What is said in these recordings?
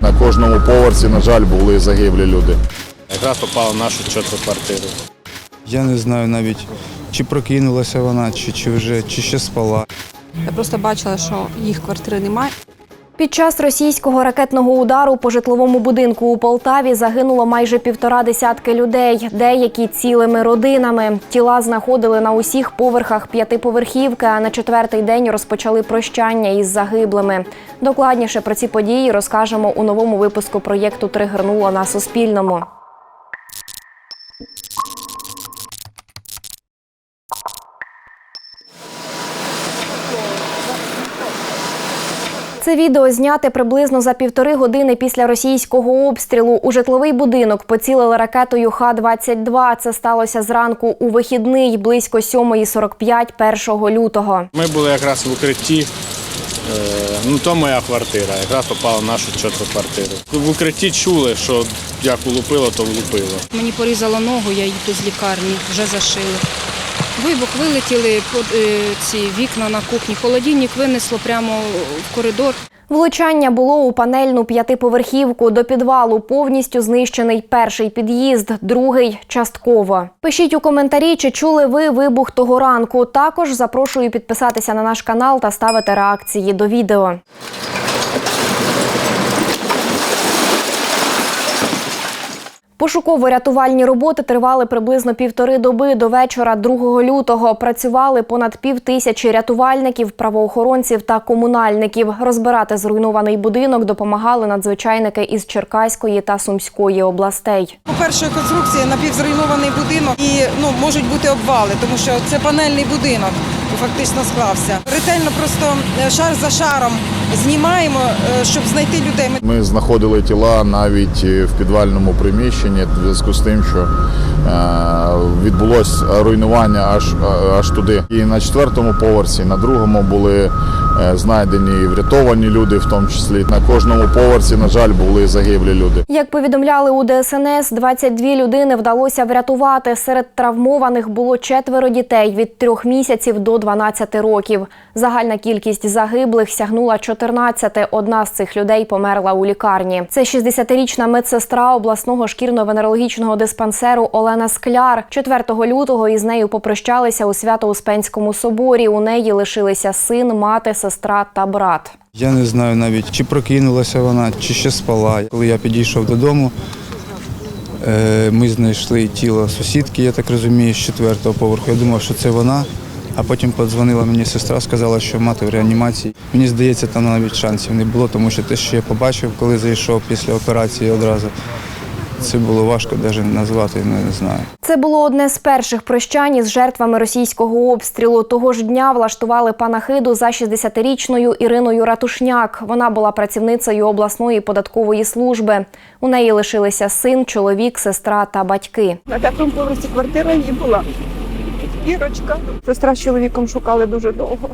На кожному поверсі, на жаль, були загиблі люди. Якраз попала в нашу чотиру квартиру. Я не знаю навіть, чи прокинулася вона, чи, чи вже чи ще спала. Я просто бачила, що їх квартири немає. Під час російського ракетного удару по житловому будинку у Полтаві загинуло майже півтора десятки людей, деякі цілими родинами. Тіла знаходили на усіх поверхах п'ятиповерхівки, а на четвертий день розпочали прощання із загиблими. Докладніше про ці події розкажемо у новому випуску проєкту Тригернуло на Суспільному. Це відео зняте приблизно за півтори години після російського обстрілу. У житловий будинок поцілили ракетою Х-22. Це сталося зранку у вихідний близько 7.45 1 лютого. Ми були якраз в укритті. е, Ну, то моя квартира, якраз попала в нашу чотиру квартиру. В укритті чули, що як улупило, то влупило. Мені порізало ногу, я їду з лікарні, вже зашили. Вибух вилетіли е, ці вікна на кухні. Холодильник винесло прямо в коридор. Влучання було у панельну п'ятиповерхівку. До підвалу повністю знищений перший під'їзд, другий частково. Пишіть у коментарі, чи чули ви вибух того ранку. Також запрошую підписатися на наш канал та ставити реакції до відео. Пошуково-рятувальні роботи тривали приблизно півтори доби до вечора 2 лютого. Працювали понад пів тисячі рятувальників, правоохоронців та комунальників. Розбирати зруйнований будинок допомагали надзвичайники із Черкаської та Сумської областей. По першої конструкції напівзруйнований будинок і ну можуть бути обвали, тому що це панельний будинок фактично склався. Ретельно просто е, шар за шаром знімаємо, е, щоб знайти людей. Ми знаходили тіла навіть е, в підвальному приміщенні в зв'язку з тим, що е, відбулось руйнування аж, аж туди. І на четвертому поверсі, на другому були знайдені і врятовані люди, в тому числі. На кожному поверсі, на жаль, були загиблі люди. Як повідомляли у ДСНС, 22 людини вдалося врятувати. Серед травмованих було четверо дітей від трьох місяців до 12 років. Загальна кількість загиблих сягнула 14. Одна з цих людей померла у лікарні. Це 60-річна медсестра обласного шкірно-венерологічного диспансеру Олена Скляр. 4 лютого із нею попрощалися у Свято-Успенському соборі. У неї лишилися син, мати, сестра та брат. Я не знаю навіть, чи прокинулася вона, чи ще спала. Коли я підійшов додому, е, ми знайшли тіло сусідки, я так розумію, з четвертого поверху. Я думав, що це вона. А потім подзвонила мені сестра, сказала, що мати в реанімації. Мені здається, там навіть шансів не було, тому що те, що я побачив, коли зайшов після операції одразу, це було важко навіть назвати, не, не знаю. Це було одне з перших прощань із жертвами російського обстрілу. Того ж дня влаштували панахиду за 60-річною Іриною Ратушняк. Вона була працівницею обласної податкової служби. У неї лишилися син, чоловік, сестра та батьки. На п'ятому поверсі квартира її була. Ірочка. Сестра з чоловіком шукали дуже довго.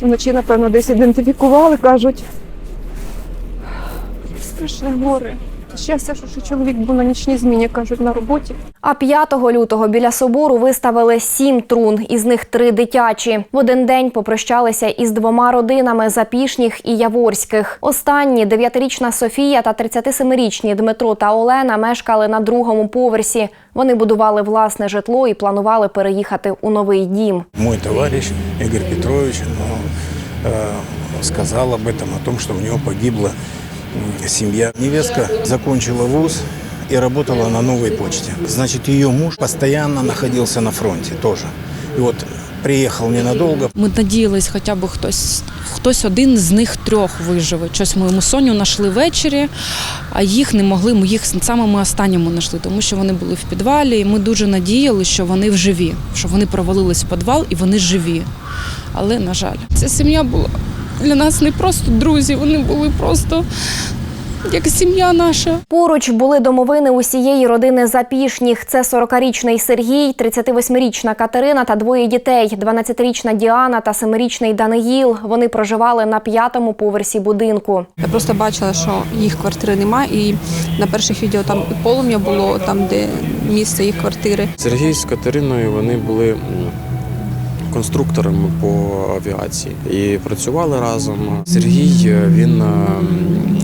Вночі, напевно, десь ідентифікували, кажуть. Страшне горе. Щастя, що ще чоловік був на нічній зміні, кажуть, на роботі. А 5 лютого біля собору виставили сім трун, із них три дитячі. В один день попрощалися із двома родинами Запішніх і Яворських. Останні дев'ятирічна Софія та 37-річні Дмитро та Олена мешкали на другому поверсі. Вони будували власне житло і планували переїхати у новий дім. Мой товарищ Игорь Петрович ну, э, сказал об этом, о том, что у него погибла м, семья. Невестка закончила вуз и работала на новой почте. Значит, ее муж постоянно находился на фронте тоже. И вот приехал ненадолго, Ми надіялись, хоча б хтось, хтось один з них трьох виживе. Щось ми йому Соню знайшли ввечері, а їх не могли. Ми їх саме ми останньому знайшли, тому що вони були в підвалі. І ми дуже надіялися, що вони вживі, що вони провалились в підвал і вони живі. Але, на жаль, ця сім'я була для нас не просто друзі, вони були просто як сім'я наша. Поруч були домовини усієї родини Запішніх. Це 40-річний Сергій, 38-річна Катерина та двоє дітей: 12-річна Діана та 7-річний Даниїл. Вони проживали на п'ятому поверсі будинку. Я просто бачила, що їх квартири немає, і на перших відео там і полум'я було, там, де місце їх квартири. Сергій з Катериною вони були конструкторами по авіації і працювали разом. Сергій е, він е,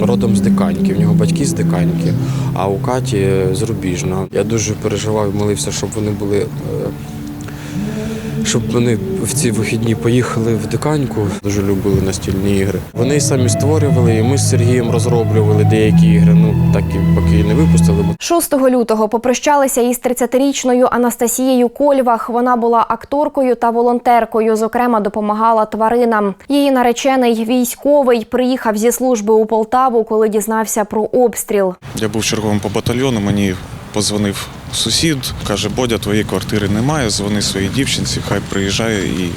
родом з Диканьки, в нього батьки з Диканьки, а у Каті з Рубіжна. Я дуже переживав молився, щоб вони були. Щоб вони в ці вихідні поїхали в диканьку, дуже любили настільні ігри. Вони й самі створювали, і ми з Сергієм розроблювали деякі ігри. Ну так і поки не випустили. 6 лютого попрощалися із 30-річною Анастасією Кольвах. Вона була акторкою та волонтеркою. Зокрема, допомагала тваринам. Її наречений військовий приїхав зі служби у Полтаву, коли дізнався про обстріл. Я був черговим по батальйону. Мені позвонив сусід, каже: Бодя, твоєї квартири немає. Дзвони своїй дівчинці, хай приїжджає і,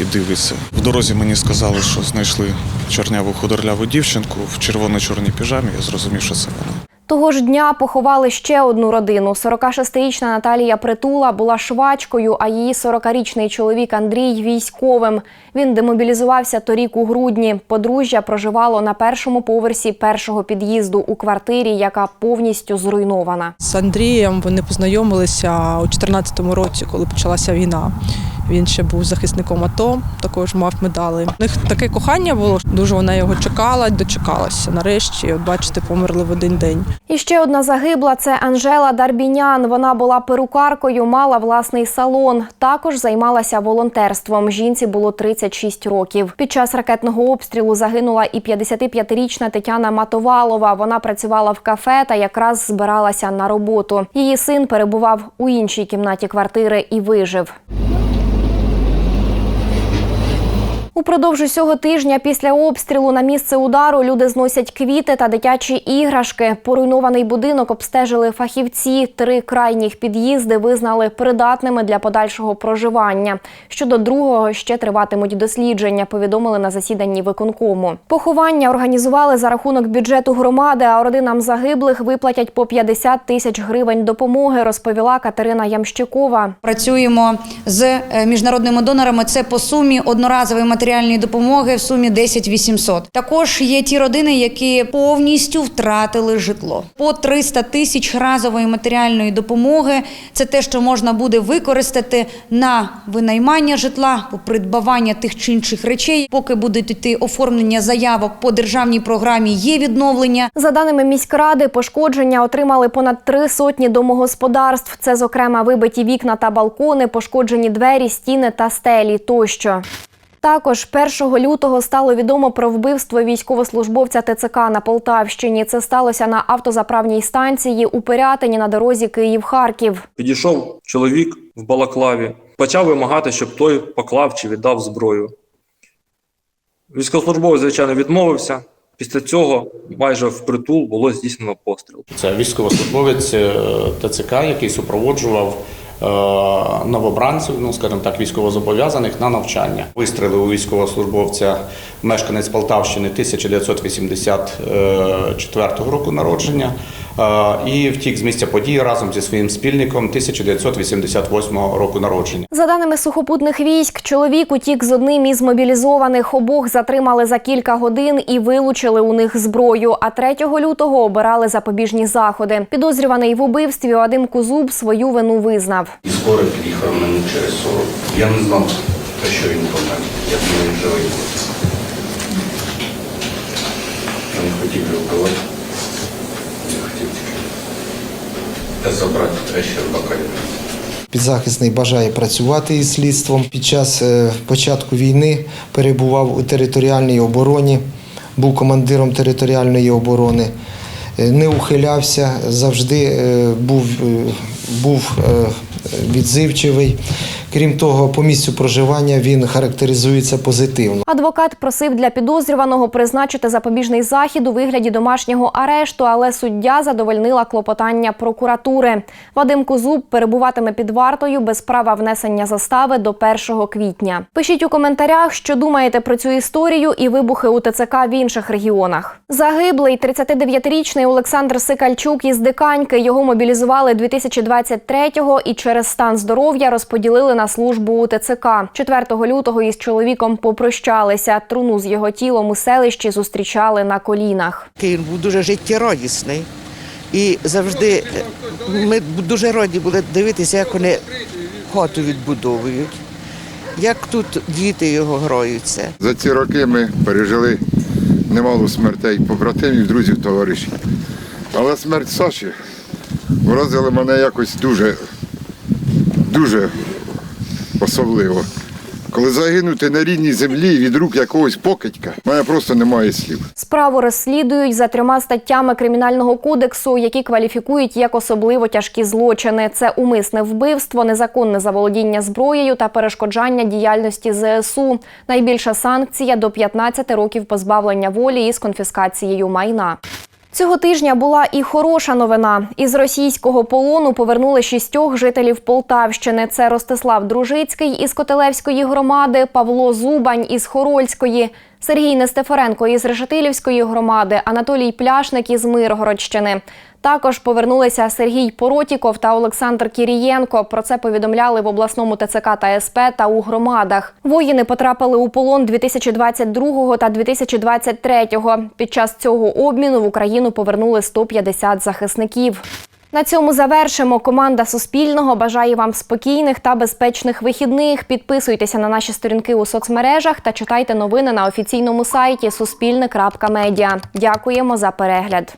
і дивиться. В дорозі мені сказали, що знайшли чорняву худорляву дівчинку в червоно-чорній піжамі. Я зрозумів, що це вона. Того ж дня поховали ще одну родину. 46-річна Наталія Притула була швачкою, а її 40-річний чоловік Андрій військовим. Він демобілізувався торік у грудні. Подружжя проживало на першому поверсі першого під'їзду у квартирі, яка повністю зруйнована. З Андрієм вони познайомилися у 2014 році, коли почалася війна. Він ще був захисником АТО, також мав медали. У них таке кохання було. Дуже вона його чекала, дочекалася. Нарешті, бачите, померли в один день. І ще одна загибла це Анжела Дарбінян. Вона була перукаркою, мала власний салон. Також займалася волонтерством. Жінці було 36 років. Під час ракетного обстрілу загинула і 55-річна Тетяна Матовалова. Вона працювала в кафе та якраз збиралася на роботу. Її син перебував у іншій кімнаті квартири і вижив. Упродовж усього тижня після обстрілу на місце удару люди зносять квіти та дитячі іграшки. Поруйнований будинок обстежили фахівці. Три крайніх під'їзди визнали придатними для подальшого проживання. Щодо другого ще триватимуть дослідження. Повідомили на засіданні виконкому. Поховання організували за рахунок бюджету громади. А родинам загиблих виплатять по 50 тисяч гривень допомоги. Розповіла Катерина Ямщикова. Працюємо з е, міжнародними донорами. Це по сумі одноразової матеріальної допомоги в сумі 10 800. Також є ті родини, які повністю втратили житло. По 300 тисяч разової матеріальної допомоги. Це те, що можна буде використати на винаймання житла, по придбавання тих чи інших речей. Поки будуть йти оформлення заявок по державній програмі, є відновлення. За даними міськради, пошкодження отримали понад три сотні домогосподарств. Це, зокрема, вибиті вікна та балкони, пошкоджені двері, стіни та стелі тощо. Також 1 лютого стало відомо про вбивство військовослужбовця ТЦК на Полтавщині. Це сталося на автозаправній станції у Пирятині на дорозі Київ-Харків. Підійшов чоловік в балаклаві, почав вимагати, щоб той поклав чи віддав зброю. Військовослужбовець, звичайно, відмовився. Після цього майже впритул було здійснено постріл. Це військовослужбовець е, ТЦК, який супроводжував новобранців, ну скажімо так, військовозобов'язаних на навчання. вистрілив у військовослужбовця мешканець Полтавщини 1984 року народження е, і втік з місця події разом зі своїм спільником 1988 року народження. За даними сухопутних військ, чоловік утік з одним із мобілізованих. Обох затримали за кілька годин і вилучили у них зброю. А 3 лютого обирали запобіжні заходи. Підозрюваний в убивстві Вадим Кузуб свою вину визнав. І скоро під'їхав мене через 40. Я не знав, про що він помер. Я думаю, живий. Я не хотів його вбивати. Не хотів тільки забрати речі бакалів. Підзахисний бажає працювати із слідством. Під час е, початку війни перебував у територіальній обороні, був командиром територіальної оборони, е, не ухилявся, завжди е, був, був е, відзивчивий. Крім того, по місцю проживання він характеризується позитивно. Адвокат просив для підозрюваного призначити запобіжний захід у вигляді домашнього арешту, але суддя задовольнила клопотання прокуратури. Вадим Кузуб перебуватиме під вартою без права внесення застави до 1 квітня. Пишіть у коментарях, що думаєте про цю історію і вибухи у ТЦК в інших регіонах. Загиблий 39-річний Олександр Сикальчук із Диканьки. Його мобілізували 2023-го і через стан здоров'я розподілили на службу у ТЦК. 4 лютого із чоловіком попрощалися. Труну з його тілом у селищі зустрічали на колінах. Він був дуже життєрадісний. І завжди ми дуже раді були дивитися, як вони хату відбудовують. як тут діти його граються. За ці роки ми пережили немало смертей побратимів, друзів, товаришів. Але смерть Саші вразила мене якось дуже, дуже особливо. Коли загинути на рідній землі від рук якогось покидька, в мене просто немає слів. Справу розслідують за трьома статтями кримінального кодексу, які кваліфікують як особливо тяжкі злочини: це умисне вбивство, незаконне заволодіння зброєю та перешкоджання діяльності ЗСУ. Найбільша санкція до 15 років позбавлення волі із конфіскацією майна. Цього тижня була і хороша новина. Із російського полону повернули шістьох жителів Полтавщини. Це Ростислав Дружицький із Котелевської громади, Павло Зубань із Хорольської, Сергій Нестефоренко із Решетилівської громади, Анатолій Пляшник із Миргородщини. Також повернулися Сергій Поротіков та Олександр Кірієнко. Про це повідомляли в обласному ТЦК та СП та у громадах. Воїни потрапили у полон 2022 та 2023. Під час цього обміну в Україну повернули 150 захисників. На цьому завершимо. Команда Суспільного бажає вам спокійних та безпечних вихідних. Підписуйтеся на наші сторінки у соцмережах та читайте новини на офіційному сайті Суспільне.Медіа. Дякуємо за перегляд.